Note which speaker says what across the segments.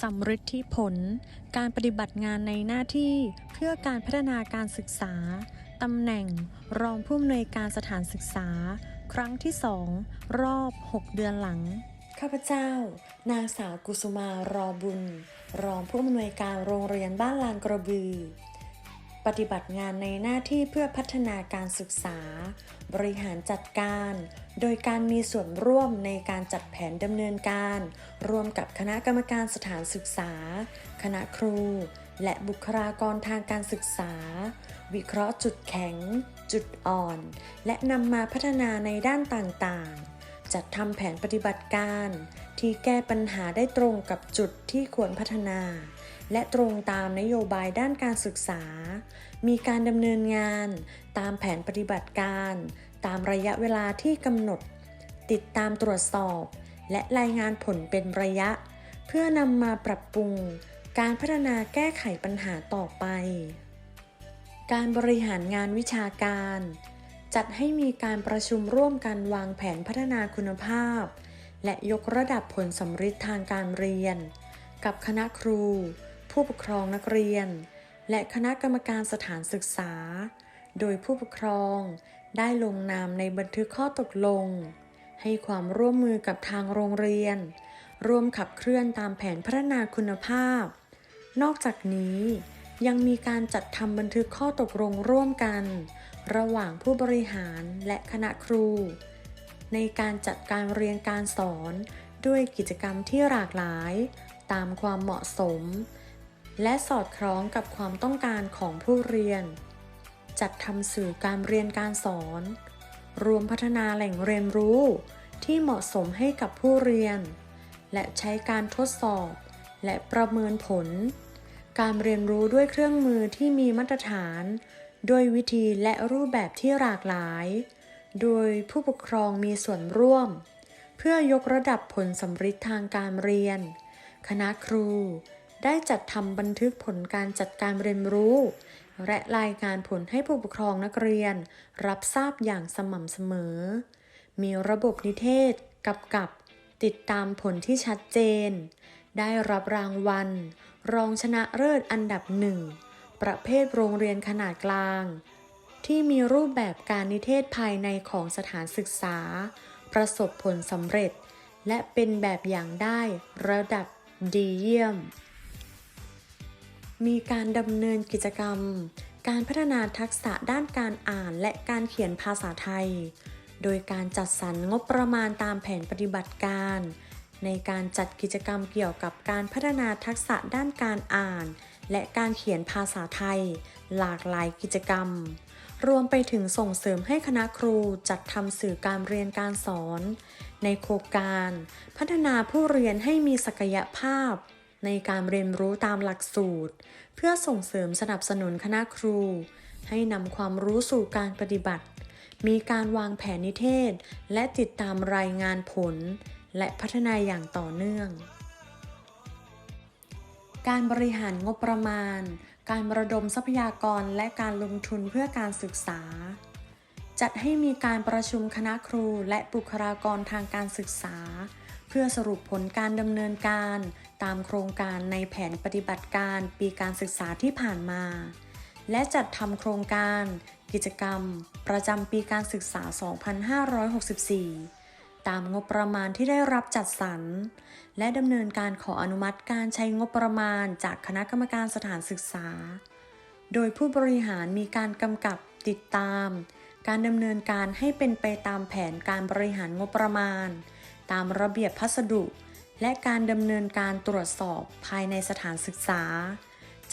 Speaker 1: สำฤทธิผล การปฏิบัติงานในหน้าที่เพื่อการพัฒนาการศึกษา ตำแหน่ง รองผู้อำนวยการสถานศึกษา ครั้งที่สองรอบ 6 เดือนหลัง ข้าพเจ้า นางสาวกุสุมารอบุญ รองผู้อำนวยการโรงเรียนบ้านลานกระบือ ปฏิบัติงานในหน้าที่เพื่อพัฒนาการศึกษา บริหารจัดการ โดยการมีส่วนร่วมในการจัดแผนดำเนินการ ร่วมกับคณะกรรมการสถานศึกษา คณะครู และบุคลากรทางการศึกษา วิเคราะห์จุดแข็ง จุดอ่อน และนำมาพัฒนาในด้านต่างๆ จัดทำแผนปฏิบัติการ ที่แก้ปัญหาได้ตรงกับจุดที่ควรพัฒนา และตรงตามนโยบายด้านการศึกษา มีการดำเนินงานตามแผนปฏิบัติการ ตามระยะเวลาที่กำหนด ติดตามตรวจสอบ และรายงานผลเป็นระยะ เพื่อนำมาปรับปรุง การพัฒนาแก้ไขปัญหาต่อไป การบริหารงานวิชาการ จัดให้มีการประชุมร่วมกันวางแผนพัฒนาคุณภาพ และยกระดับผลสำฤทธิ์ทางการเรียน กับคณะครู ผู้ปกครองนักเรียน และคณะกรรมการสถานศึกษา โดยผู้ปกครองได้ลงนามในบันทึกข้อตกลง ให้ความร่วมมือกับทางโรงเรียน ร่วมขับเคลื่อนตามแผนพัฒนาคุณภาพ นอกจากนี้ยังมีการจัดทำบันทึกข้อตกลงร่วมกัน ระหว่างผู้บริหารและคณะครู ในการจัดการเรียนการสอนด้วยกิจกรรมที่หลากหลาย ตามความเหมาะสม และสอดคล้องกับความต้องการของผู้เรียน จัดทำสื่อการเรียนการสอน รวมพัฒนาแหล่งเรียนรู้ที่เหมาะสมให้กับผู้เรียน และใช้การทดสอบ และประเมินผล การเรียนรู้ด้วยเครื่องมือที่มีมาตรฐาน ด้วยวิธีและรูปแบบที่หลากหลาย โดยผู้ปกครองมีส่วนร่วม เพื่อยกระดับผลสำฤทธิ์ทางการเรียน คณะครู ได้จัดทำบันทึกผลการจัดการเรียนรู้ และรายงานผลให้ผู้ปกครองนักเรียน รับทราบอย่างสม่ำเสมอ มีระบบนิเทศกับกับ ติดตามผลที่ชัดเจน ได้รับรางวัล รองชนะเลิศอันดับหนึ่งประเภทโรงเรียนขนาดกลาง ที่มีรูปแบบการนิเทศภายในของสถานศึกษา ประสบผลสำเร็จ และเป็นแบบอย่างได้ระดับดีเยี่ยม มีการดำเนินกิจกรรม การพัฒนาทักษะด้านการอ่านและการเขียนภาษาไทย โดยการจัดสรรงบประมาณตามแผนปฏิบัติการ ในการจัดกิจกรรมเกี่ยวกับการพัฒนาทักษะด้านการอ่าน และการเขียนภาษาไทย หลากหลายกิจกรรม รวมไปถึงส่งเสริมให้คณะครูจัดทำสื่อการเรียนการสอน ในโครงการ พัฒนาผู้เรียนให้มีศักยภาพ ในการเรียนรู้ตามหลักสูตร เพื่อส่งเสริมสนับสนุนคณะครู ให้นำความรู้สู่การปฏิบัติ มีการวางแผนนิเทศ และติดตามรายงานผล และพัฒนาอย่างต่อเนื่อง การบริหารงบประมาณ การระดมทรัพยากรและการลงทุนเพื่อการศึกษา จัดให้มีการประชุมคณะครูและบุคลากรทางการศึกษาเพื่อสรุปผลการดำเนินการ ตามโครงการในแผนปฏิบัติการปีการศึกษาที่ผ่านมา และจัดทำโครงการ กิจกรรม ประจำปีการศึกษา 2564 ตามงบประมาณที่ได้รับจัดสรร และดำเนินการขออนุมัติการใช้งบประมาณจากคณะกรรมการสถานศึกษา โดยผู้บริหารมีการกำกับติดตาม การดำเนินการให้เป็นไปตามแผนการบริหารงบประมาณ ตามระเบียบพัสดุ และการดำเนินการตรวจสอบภายในสถานศึกษา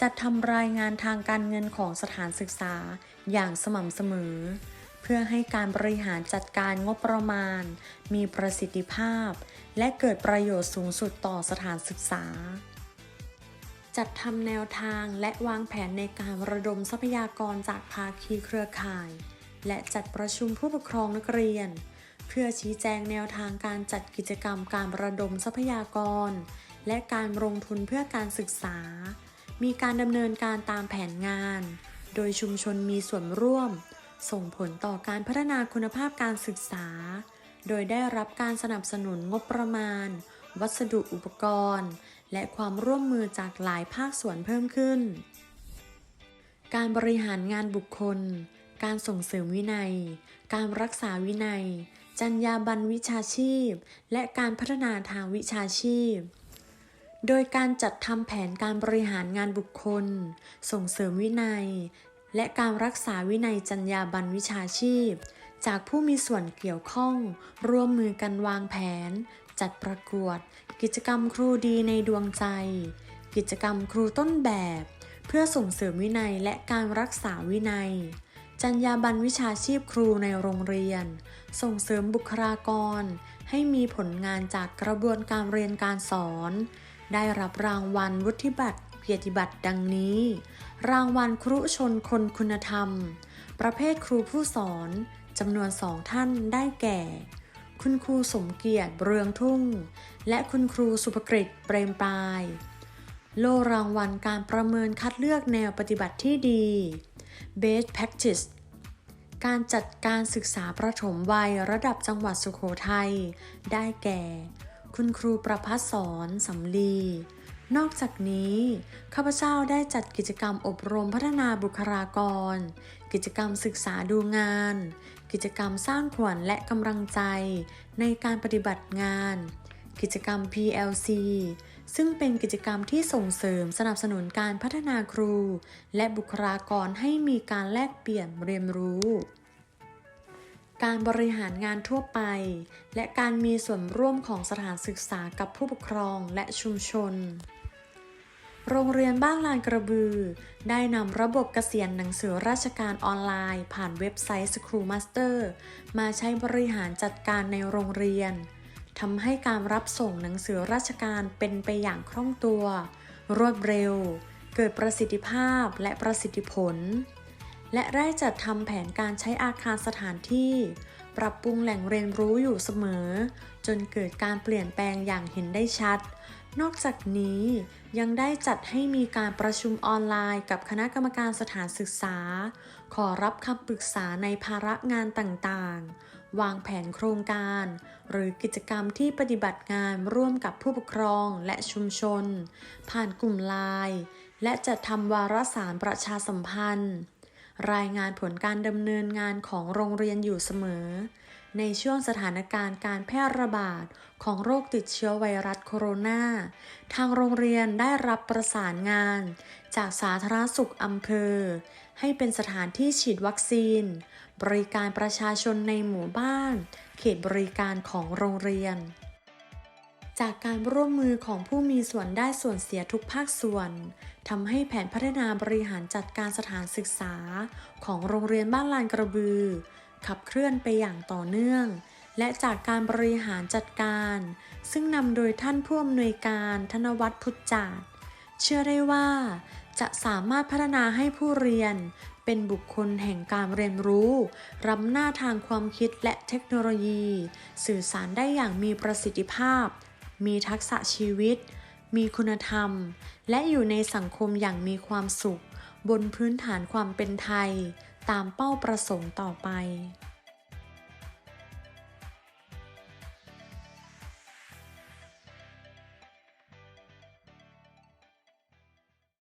Speaker 1: จัดทำรายงานทางการเงินของสถานศึกษาอย่างสม่ำเสมอ เพื่อให้การบริหารจัดการงบประมาณ มีประสิทธิภาพ และเกิดประโยชน์สูงสุดต่อสถานศึกษา จัดทำแนวทางและวางแผนในการระดมทรัพยากรจากภาคีเครือข่าย และจัดประชุมผู้ปกครองนักเรียน เพื่อชี้แจงแนวทางการจัดกิจกรรมการระดมทรัพยากร และการลงทุนเพื่อการศึกษา มีการดำเนินการตามแผนงาน โดยชุมชนมีส่วนร่วม ส่งผลต่อการพัฒนาคุณภาพการศึกษา โดยได้รับการสนับสนุนงบประมาณ วัสดุอุปกรณ์ และความร่วมมือจากหลายภาคส่วนเพิ่มขึ้น การบริหารงานบุคคล การส่งเสริมวินัย การรักษาวินัย จรรยาบรรณวิชาชีพ และการพัฒนาทางวิชาชีพ โดยการจัดทำแผนการบริหารงานบุคคล ส่งเสริมวินัย และการรักษาวินัยจรรยาบรรณวิชาชีพ จากผู้มีส่วนเกี่ยวข้อง ร่วมมือกันวางแผน จัดประกวด กิจกรรมครูดีในดวงใจ กิจกรรมครูต้นแบบ เพื่อส่งเสริมวินัยและการรักษาวินัย จรรยาบรรณวิชาชีพครูในโรงเรียน ส่งเสริมบุคลากร ให้มีผลงานจากกระบวนการเรียนการสอน ได้รับรางวัลวุฒิบัตรเกียรติบัตรดังนี้ รางวัลครุชนคนคุณธรรม ประเภทครูผู้สอนจำนวนสองท่านได้แก่ คุณครูสมเกียรติเรืองทุ่ง และคุณครูสุภกฤษเปรมปราย โล่รางวัลการประเมินคัดเลือกแนวปฏิบัติที่ดี Best Practice การจัดการศึกษาประถมวัยระดับจังหวัดสุโขทัย ได้แก่ คุณครูประพัฒสอนสำลี นอกจากนี้ ข้าพเจ้าได้จัดกิจกรรมอบรมพัฒนาบุคลากร กิจกรรมศึกษาดูงาน กิจกรรมสร้างขวัญและกำลังใจ ในการปฏิบัติงาน กิจกรรม PLC ซึ่งเป็นกิจกรรมที่ส่งเสริมสนับสนุนการพัฒนาครู และบุคลากรให้มีการแลกเปลี่ยนเรียนรู้ การบริหารงานทั่วไป และการมีส่วนร่วมของสถานศึกษากับผู้ปกครองและชุมชน โรงเรียนบ้านลานกระบือ ได้นำระบบเกษียณหนังสือราชการออนไลน์ ผ่านเว็บไซต์ Schoolmaster มาใช้บริหารจัดการในโรงเรียน ทำให้การรับส่งหนังสือราชการเป็นไปอย่างคล่องตัว รวดเร็ว เกิดประสิทธิภาพและประสิทธิผล และได้จัดทำแผนการใช้อาคารสถานที่ ปรับปรุงแหล่งเรียนรู้อยู่เสมอ จนเกิดการเปลี่ยนแปลงอย่างเห็นได้ชัด นอกจากนี้ยังได้จัดให้มีการประชุมออนไลน์กับคณะกรรมการสถานศึกษา ขอรับคำปรึกษาในภาระงานต่างๆ วางแผนโครงการ หรือกิจกรรมที่ปฏิบัติงานร่วมกับผู้ปกครองและชุมชน ผ่านกลุ่มไลน์และจัดทำวารสารประชาสัมพันธ์ รายงานผลการดำเนินงานของโรงเรียนอยู่เสมอ ในช่วงสถานการณ์การแพร่ระบาดของโรคติดเชื้อไวรัสโคโรนา ทางโรงเรียนได้รับประสานงาน จากสาธารณสุขอำเภอ ให้เป็นสถานที่ฉีดวัคซีน บริการประชาชนในหมู่บ้าน เขตบริการของโรงเรียน จากการร่วมมือของผู้มีส่วนได้ส่วนเสียทุกภาคส่วนทำให้แผนพัฒนาบริหารจัดการสถานศึกษา ของโรงเรียนบ้านลานกระบือ ขับเคลื่อนไปอย่างต่อเนื่อง และจากการบริหารจัดการ ซึ่งนำโดยท่านผู้อำนวยการธนวัฒน์พุทธจาดเชื่อได้ว่าจะสามารถพัฒนาให้ผู้เรียน เป็นบุคคลแห่งการเรียนรู้รำหน้าทางความคิดและเทคโนโลยี สื่อสารได้อย่างมีประสิทธิภาพ มีทักษะชีวิต มีคุณธรรม และอยู่ในสังคมอย่างมีความสุข บนพื้นฐานความเป็นไทย ตามเป้าประสงค์ต่อไป